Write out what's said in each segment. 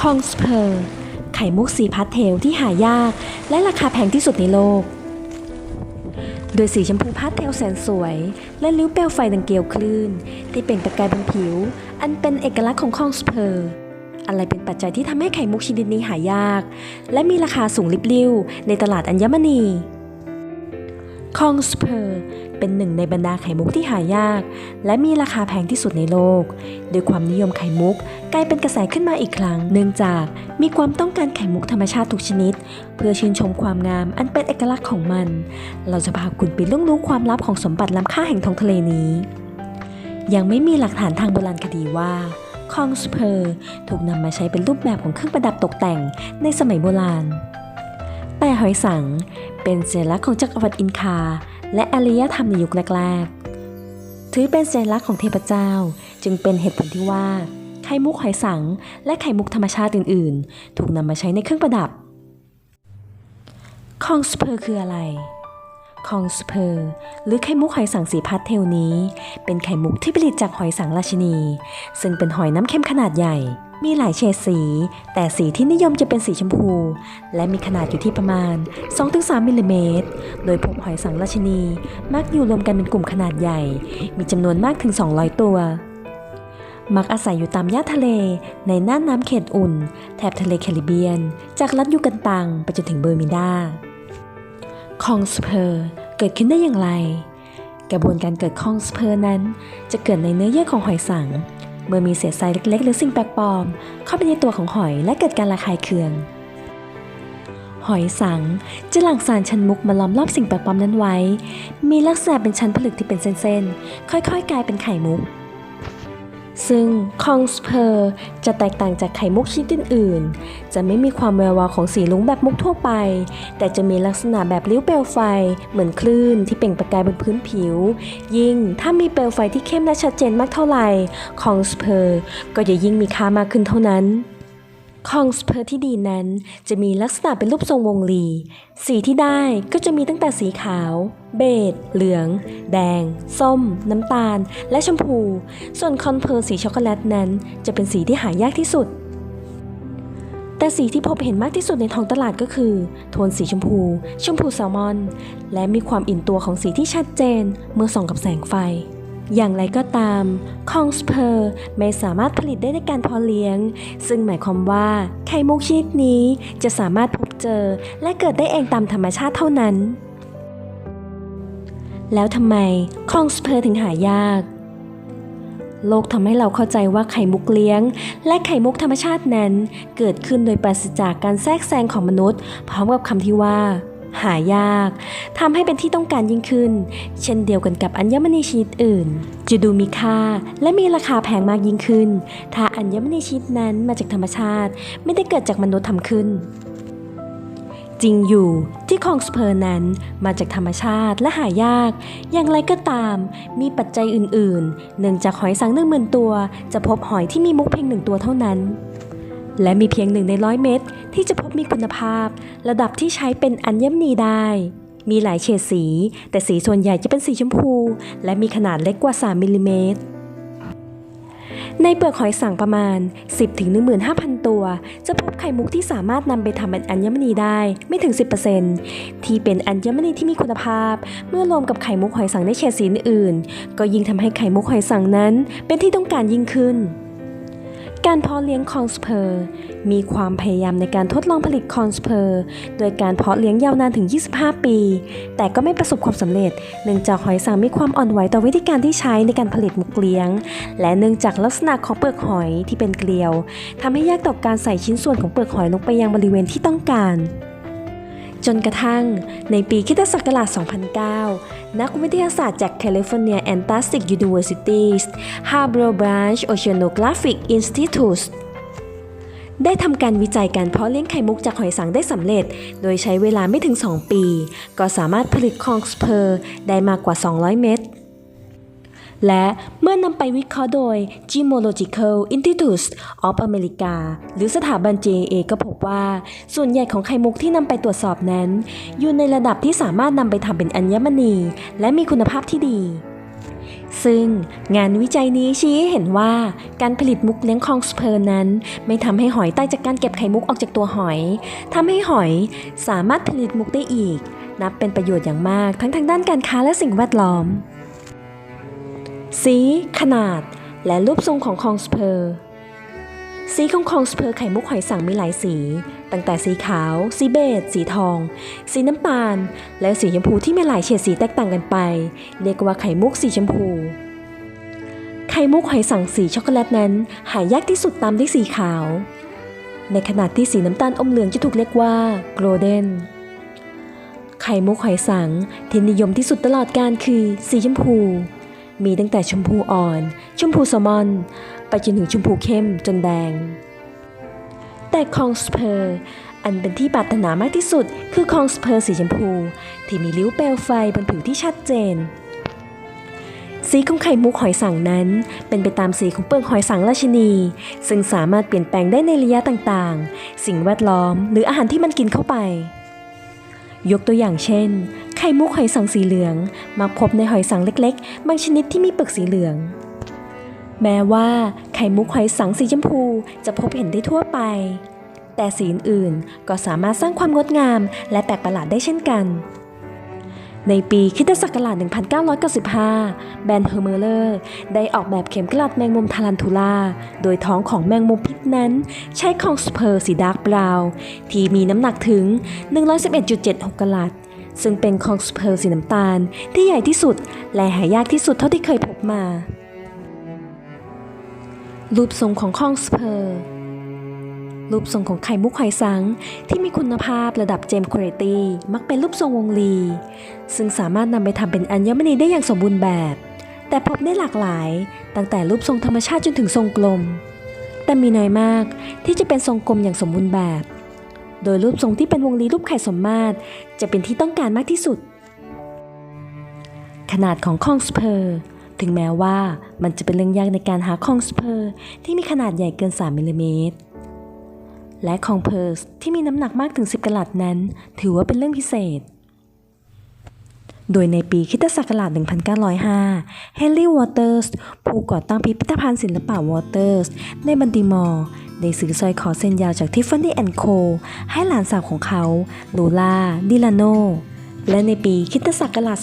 คองสเพอร์ไข่มุกสีพาสเทลที่หายาก และราคาแพงที่สุดในโลก โดยสีชมพูพาสเทลแสนสวย และริ้วเปลวไฟดังเกลียวคลื่น ที่เปล่งประกายบนผิว อันเป็นเอกลักษณ์ของคองสเพอร์อะไรเป็นปัจจัยที่ทำให้ไข่มุกชนิดนี้หายาก และมีราคาสูงลิบลิ่วในตลาดอัญมณี คองสเพอร์เป็นหนึ่งในบรรดาไข่มุกที่หายาก และมีราคาแพงที่สุดในโลก โดยความนิยมไข่มุกกลายเป็นกระแสขึ้นมาอีกครั้ง เนื่องจากมีความต้องการไข่มุกธรรมชาติทุกชนิด เพื่อชื่นชมความงามอันเป็นเอกลักษณ์ของมัน เราจะพาคุณไปล่วงรู้ความลับของสมบัติล้ำค่าแห่งท้องทะเลนี้ ยังไม่มีหลักฐานทางโบราณคดีว่าคองสเพอร์ถูกนำมาใช้เป็นรูปแบบของเครื่องประดับตกแต่งในสมัยโบราณ แต่หอยสังเป็นสัญลักษณ์ของจักรวรรดิอินคา และอารยธรรมในยุคแรกๆ ถือเป็นสัญลักษณ์ของเทพเจ้า จึงเป็นเหตุผลที่ว่า ไข่มุกหอยสัง และไข่มุกธรรมชาติอื่น ๆ ถูกนำมาใช้ในเครื่องประดับ คองสเพอร์คืออะไร คองสเพอร์หรือไข่มุกหอยสังสีพาสเทลนี้ เป็นไข่มุกที่ผลิตจากหอยสังราชินี ซึ่งเป็นหอยน้ำเค็มขนาดใหญ่ มีหลายเฉดสี แต่สีที่นิยมจะเป็นสีชมพู และมีขนาดอยู่ที่ประมาณ 2-3 มิลลิเมตร โดยพบหอยสังราชินี มักอยู่รวมกันเป็นกลุ่มขนาดใหญ่ มีจำนวนมากถึง 200 ตัว มักอาศัยอยู่ตามย่าทะเล ในน่านน้ำเขตอุ่น แถบทะเลแคริบเบียน จากรัฐยูกันตังไปจนถึงเบอร์มิวดาคองสเพอร์เกิดขึ้นได้อย่างไร กระบวนการเกิดคองสเพอร์นั้น จะเกิดในเนื้อเยื่อของหอยสัง เมื่อมีเศษทรายเล็กๆ หรือสิ่งแปลกปลอม เข้าไปในตัวของหอยและเกิดการระคายเคือง หอยสังจะหลั่งสารชั้นมุกมาล้อมรอบสิ่งแปลกปลอมนั้นไว้ มีลักษณะเป็นชั้นผลึกที่เป็นเส้นๆ ค่อยๆ กลายเป็นไข่มุก ซึ่งคองสเพอร์จะแตกต่างจากไข่มุกชนิดอื่นๆ จะไม่มีความแวววาวของสีลุ้งแบบมุกทั่วไป แต่จะมีลักษณะแบบริ้วเปลวไฟ เหมือนคลื่นที่เปล่งประกายบนพื้นผิว ยิ่งถ้ามีเปลวไฟที่เข้มและชัดเจนมากเท่าไหร่คองสเพอร์ก็จะยิ่งมีค่ามากขึ้นเท่านั้น คองสเพอร์ที่ดีนั้น จะมีลักษณะเป็นรูปทรงวงรี สีที่ได้ก็จะมีตั้งแต่สีขาว เบจเหลือง แดง ส้ม น้ำตาล และชมพู ส่วนคอนเพอร์สีช็อกโกแลตนั้น จะเป็นสีที่หายากที่สุด แต่สีที่พบเห็นมากที่สุดในท้องตลาดก็คือ โทนสีชมพู ชมพูแซลมอน และมีความอิ่นตัวของสีที่ชัดเจน เมื่อส่องกับแสงไฟ อย่างไรก็ตามคองสเพอร์ไม่สามารถผลิตได้ในการเพาะเลี้ยง ซึ่งหมายความว่าไข่มุกชนิดนี้จะสามารถพบเจอและเกิดได้เองตามธรรมชาติเท่านั้น แล้วทำไมคองสเพอร์ถึงหายาก โลกทำให้เราเข้าใจว่าไข่มุกเลี้ยง และไข่มุกธรรมชาตินั้น เกิดขึ้นโดยปราศจากการแทรกแซงของมนุษย์ พร้อมกับคำที่ว่า หายากทำให้เป็นที่ต้องการยิ่งขึ้น เช่นเดียวกันกับอัญมณีชนิดอื่น จะดูมีค่าและมีราคาแพงมากยิ่งขึ้น ถ้าอัญมณีชนิดนั้นมาจากธรรมชาติ ไม่ได้เกิดจากมนุษย์ทำขึ้น จริงอยู่ที่คองสเพอร์นั้นมาจากธรรมชาติและหายาก อย่างไรก็ตาม มีปัจจัยอื่นๆ เนื่องจากหอยสังหนึ่งหมื่นตัว จะพบหอยที่มีมุกเพียงหนึ่งตัวเท่านั้น และมีเพียงหนึ่งในร้อยเม็ดที่จะพบมีคุณภาพ ระดับที่ใช้เป็นอัญมณีได้ มีหลายเฉดสี แต่สีส่วนใหญ่จะเป็นสีชมพู และมีขนาดเล็กกว่า 3มิลลิเมตรในเปลือกหอยสังประมาณ 10ถึง15,000 ตัว จะพบไข่มุกที่สามารถนำไปทำเป็นอัญมณีได้ไม่ถึง 10%ที่เป็นอัญมณีที่มีคุณภาพ เมื่อรวมกับไข่มุกหอยสังในเฉดสีอื่น ก็ยิ่งทำให้ไข่มุกหอยสังนั้น เป็นที่ต้องการยิ่งขึ้น การเพาะเลี้ยงคอนสเพอร์มีความพยายามในการทดลองผลิตคอนสเพอร์โดยการเพาะเลี้ยงยาวนานถึง 25 ปี แต่ก็ไม่ประสบความสำเร็จ เนื่องจากหอยสังมีความอ่อนไหวต่อวิธีการที่ใช้ในการผลิตมุกเลี้ยง และเนื่องจากลักษณะของเปลือกหอยที่เป็นเกลียวทำให้ยากต่อการใส่ชิ้นส่วนของเปลือกหอยลงไปยังบริเวณที่ต้องการ จนกระทั่งในปีคิตศักราช 2009 นักวิทยาศาสตร์จาก California Antarctic University's Harbor Branch Oceanographic Institute ได้ทำการวิจัยการเพาะเลี้ยงไข่มุกจากหอยสังได้สำเร็จ โดยใช้เวลาไม่ถึง 2 ปี ก็สามารถผลิตคองสเพอร์ได้มากกว่า 200 เม็ด และเมื่อนำไปวิเคราะห์โดย Gemological Institute of America หรือสถาบัน JA ก็พบว่า ส่วนใหญ่ของไข่มุกที่นำไปตรวจสอบนั้น อยู่ในระดับที่สามารถนำไปทำเป็นอัญมณี และมีคุณภาพที่ดีซึ่งงานวิจัยนี้ชี้ให้เห็นว่าการผลิตมุกเลี้ยงคองสเพอร์นั้น ไม่ทำให้หอยตายจากการเก็บไข่มุกออกจากตัวหอยทำให้หอยสามารถผลิตมุกได้อีก นับเป็นประโยชน์อย่างมากทั้งทางด้านการค้าและสิ่งแวดล้อม สี ขนาด และรูปทรงของคองสเพอร์สีของคองสเพอร์ไข่มุกหอยสังมีหลายสี ตั้งแต่สีขาว สีเบจสีทอง สีน้ำตาล และสีชมพูที่มีหลายเฉดสีแตกต่างกันไป เรียกว่าไข่มุกสีชมพู ไข่มุกหอยสังสีช็อกโกแลตนั้น หายากที่สุดตามด้วยสีขาว ในขณะที่สีน้ำตาลอมเหลืองจะถูกเรียกว่าโกลเด้น ไข่มุกหอยสังที่นิยมที่สุดตลอดการคือสีชมพู มีตั้งแต่ชมพูอ่อน ชมพูแซลมอน ไปจนถึงชมพูเข้มจนแดง แต่คองสเพอร์อันเป็นที่ปรารถนามากที่สุด คือคองสเพอร์สีชมพู ที่มีริ้วเปลวไฟบนผิวที่ชัดเจน สีของไข่มุกหอยสังนั้น เป็นไปตามสีของเปลือกหอยสังราชินี ซึ่งสามารถเปลี่ยนแปลงได้ในระยะต่างๆ สิ่งแวดล้อมหรืออาหารที่มันกินเข้าไป ยกตัวอย่างเช่น ข่มุกหอยสังสีเหลือง มักพบในหอยสังเล็กๆ บางชนิดที่มีเปลือกสีเหลือง แม้ว่าไข่มุกหอยสังสีชมพูจะพบเห็นได้ทั่วไป แต่สีอื่นๆก็สามารถสร้างความงดงามและแปลกประหลาดได้เช่นกัน ในปีคิตศักราช 1995 แบรนด์เฮอร์เมอร์เลอร์ได้ออกแบบเข็มกลัดแมงมุมทารันทูล่า โดยท้องของแมงมุมพิษนั้น ใช้คองสเพอร์สีดาร์กบราวน์ที่มีน้ำหนักถึง 111.76กะลัต ซึ่งเป็นคองสเพอร์สีน้ำตาลที่ใหญ่ที่สุด และหายากที่สุดเท่าที่เคยพบมา รูปทรงของคองสเพอร์รูปทรงของไข่มุกหอยสังที่มีคุณภาพระดับเจมส์คุณภาพมักเป็นรูปทรงวงรี ซึ่งสามารถนำไปทำเป็นอัญมณีได้อย่างสมบูรณ์แบบ แต่พบได้หลากหลาย ตั้งแต่รูปทรงธรรมชาติจนถึงทรงกลม แต่มีน้อยมากที่จะเป็นทรงกลมอย่างสมบูรณ์แบบ โดยรูปทรงที่เป็นวงรีรูปไข่สมมาตร จะเป็นที่ต้องการมากที่สุด ขนาดของคองสเพอร์ถึงแม้ว่ามันจะเป็นเรื่องยากในการหาคองสเพอร์ที่มีขนาดใหญ่เกิน 3มิลลิเมตร และคองเพอร์สที่มีน้ำหนักมากถึง 10กะลัดนั้น ถือว่าเป็นเรื่องพิเศษ โดยในปีคิตศักราช 1905 เฮนรี่วอเตอร์ส ผู้ก่อตั้งพิพิธภัณฑ์ศิลปะวอเตอร์ส ในบันติมอร์ ได้ซื้อสร้อยคอเส้นยาวจากทิฟฟานี่แอนโคให้หลานสาวของเขาลูล่าดิลาโนและในปีคิตศักราช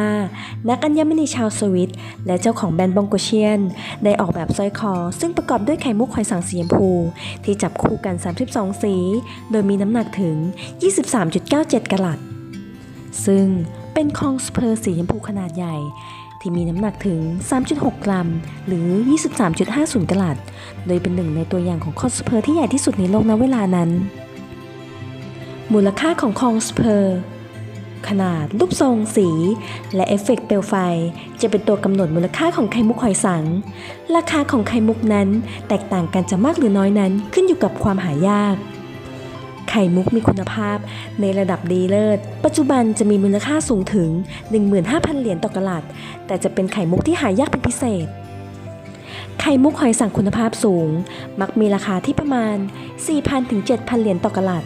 2015 นักอัญมณีชาวสวิต และเจ้าของแบรนด์บองโกเชียน ได้ออกแบบสร้อยคอ ซึ่งประกอบด้วยไข่มุกหอยสังสีชมพู ที่จับคู่กัน 32 สี โดยมีน้ำหนักถึง 23.97กะลัตซึ่ง เป็นคองสเพอร์สีชมพูขนาดใหญ่ ที่มีน้ำหนักถึง 3.6 กรัม หรือ 23.50กลัตโดยเป็นหนึ่งในตัวอย่างของคองสเพอร์ที่ใหญ่ที่สุดในโลกณเวลานั้น มูลค่าของคองสเพอร์ขนาด รูปทรง สี และเอฟเฟกต์เปลวไฟ จะเป็นตัวกำหนดมูลค่าของไข่มุกหอยสัง ราคาของไข่มุกนั้น แตกต่างกันจะมากหรือน้อยนั้นขึ้นอยู่กับความหายาก ไข่มุกมีคุณภาพในระดับดีเลิศ ปัจจุบันจะมีมูลค่าสูงถึง 15,000 เหรียญต่อกะลัด แต่จะเป็นไข่มุกที่หายากเป็นพิเศษ ไข่มุกหอยสังคุณภาพสูง มักมีราคาที่ประมาณ 4,000 ถึง 7,000 เหรียญต่อกะลัด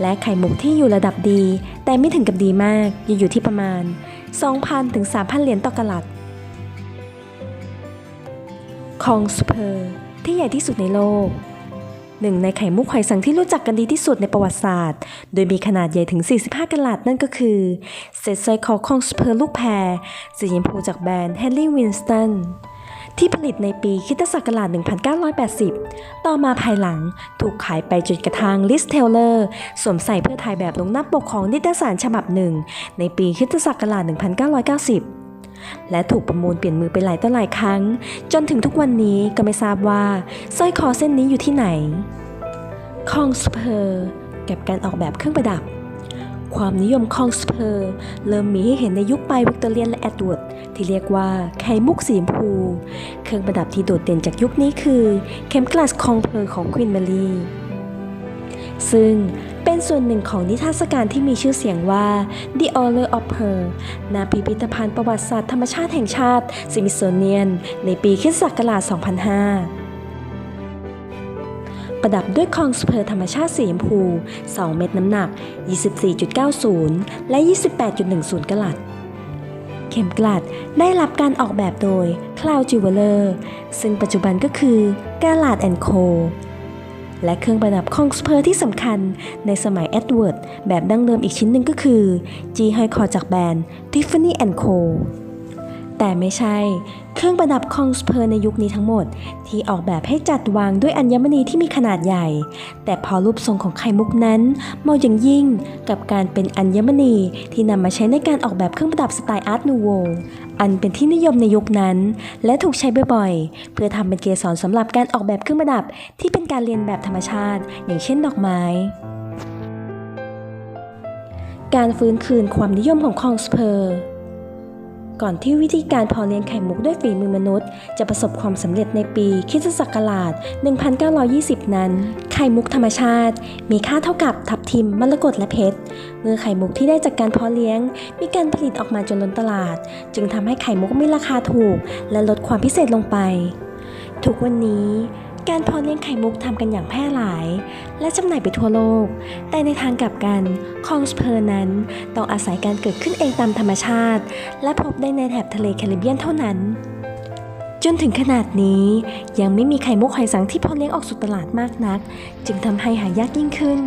และไข่มุกที่อยู่ระดับดี แต่ไม่ถึงกับดีมากจะอยู่ที่ประมาณ 2,000 ถึง 3,000 เหรียญต่อกะลัดคองสุเพอร์ที่ใหญ่ที่สุดในโลก หนึ่งในไข่มุกหอยสังที่รู้จักกันดีที่สุดในประวัติศาสตร์ โดยมีขนาดใหญ่ถึง 45กะลัดนั่นก็คือเศษสร้อยคอคองสเพอร์ลูกแพรสีชมพูจากแบรนด์ Henry Winston ที่ผลิตในปีคิตศักราช 1980 ต่อมาภายหลังถูกขายไปจนกระทั่งลิสเทเลอร์สวมใส่เพื่อถ่ายแบบลงหน้าปกของนิตยสารฉบับหนึ่ง ในปีคิตศักราช 1990 และถูกประมูลเปลี่ยนมือไปหลายต่อหลายครั้ง จนถึงทุกวันนี้ก็ไม่ทราบว่าสร้อยคอเส้นนี้อยู่ที่ไหนคองสเพอร์กับการออกแบบเครื่องประดับ ความนิยมคองสเพอร์เริ่มมีให้เห็นในยุคปลายวิกตอเรียนและแอดเวิร์ดที่เรียกว่าไข่มุกสีชมพู เครื่องประดับที่โดดเด่นจากยุคนี้คือ เข็มกลัดคองเพอร์ของควีนเมลีซึ่ง เป็นส่วนหนึ่งของนิทรรศการที่มีชื่อเสียงว่า The Order of Pearl ณพิพิธภัณฑ์ประวัติศาสตร์ธรรมชาติแห่งชาติซิมิโซเนียน ในปีคิศักราช2005ประดับด้วยคองสเพอร์ธรรมชาติสีชมพู 2 เม็ดน้ำหนัก 24.90 และ 28.10 กลัตเข็มกลัดได้รับการออกแบบโดย Cloud Jeweler ซึ่งปัจจุบันก็คือ g a l a d Co และเครื่องประดับของสเพอร์ที่สำคัญในสมัยเอ็ดเวิร์ดแบบดั้งเดิมอีกชิ้นหนึ่งก็คือ จีห้อยคอจากแบรนด์ Tiffany Co แต่ไม่ใช่ เครื่องประดับคองสเพอร์ในยุคนี้ทั้งหมด ที่ออกแบบให้จัดวางด้วยอัญมณีที่มีขนาดใหญ่ แต่พอรูปทรงของไข่มุกนั้นเหมาะอย่างยิ่งกับการเป็นอัญมณีที่นำมาใช้ในการออกแบบเครื่องประดับสไตล์อาร์ตนูโวอันเป็นที่นิยมในยุคนั้น และถูกใช้บ่อยๆ เพื่อทำเป็นเกสรสำหรับการออกแบบเครื่องประดับที่เป็นการเรียนแบบธรรมชาติ อย่างเช่นดอกไม้การฟื้นคืนความนิยมของคองสเพอร์ ก่อนที่วิธีการเพาะเลี้ยงไข่มุกด้วยฝีมือมนุษย์ จะประสบความสำเร็จในปีคิสศักราช 1920 นั้น ไข่มุกธรรมชาติ มีค่าเท่ากับทับทิมมรกตและเพชร เมื่อไข่มุกที่ได้จากการเพาะเลี้ยง มีการผลิตออกมาจนล้นตลาด จึงทำให้ไข่มุกมีราคาถูก และลดความพิเศษลงไป ทุกวันนี้ การเพาะเลี้ยงไข่มุกทำกันอย่างแพร่หลาย และจำหน่ายไปทั่วโลก แต่ในทางกลับกันคองสเพอร์นั้น ต้องอาศัยการเกิดขึ้นเองตามธรรมชาติ และพบได้ในแถบทะเลแคริบเบียนเท่านั้น จนถึงขนาดนี้ยังไม่มีไข่มุกหอยสังที่เพาะเลี้ยงออกสู่ตลาดมากนัก จึงทำให้หายากยิ่งขึ้น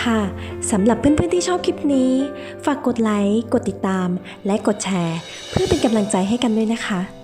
ค่ะสำหรับเพื่อนๆที่ชอบคลิปนี้ ฝากกดไลค์ กดติดตาม และกดแชร์ เพื่อเป็นกำลังใจให้กันด้วยนะคะ